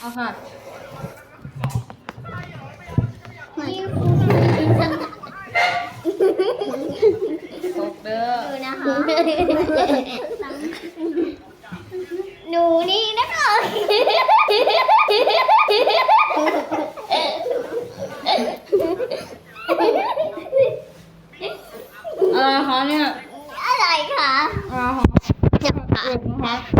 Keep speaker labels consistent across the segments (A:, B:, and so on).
A: เอา
B: ค่ะ
A: ตกเด้
B: อดู
A: นะคะ หนู
B: นี่นะ
C: คะ
D: อะไรคะเนี่ย อะไรคะอะไรคะ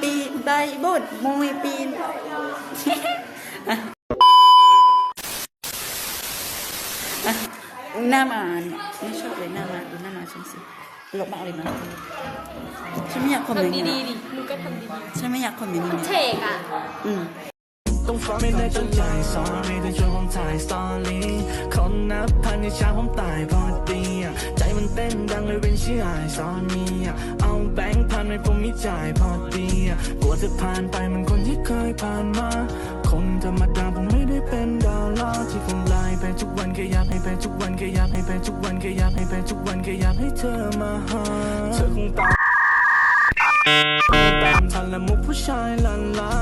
D: ปีน
E: ไตบุดมวยปีนอะอะหน้ามาเนี่ยไม่ชอบเลยหน้ามาดูหน้ามาฉันสิตลกมากเลยนะฉันไม่อยากคอมเมนต์
A: ทำดี
E: นะ
A: ๆดิมึงก็ทำดี
E: ฉันไม่อยากคอมเมนต์นะ
A: ๆเทกอะ
E: อืม
F: ต้องฟังไม่ได้จนใจ sorry ที่ช่วยผมถ่ายสตอรี่คนนับพันที่ช้าผมตายพอดีอะใจ มันเต้นดังเลยเป็นชื่อไอซอนมีอะเอาแบงค์พันให้ผมมีจ่ายพอดีกลัวจะผ่านไปมันคนที่เคยผ่านมา คนธรรมดาผมไม่ได้เป็นดาราที่ผมไลน์ไปทุกวันแค่อยากให้ไปทุกวันแค่อยากให้ไปทุกวันแค่อยากให้ไปทุกวันแค่อยากให้เธอมาหาเธอคงตามตามทันและมุกผู้ชายลันลา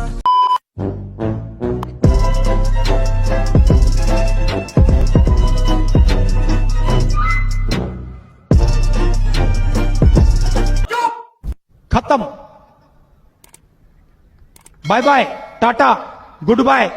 G: ఖతం bye bye tata good bye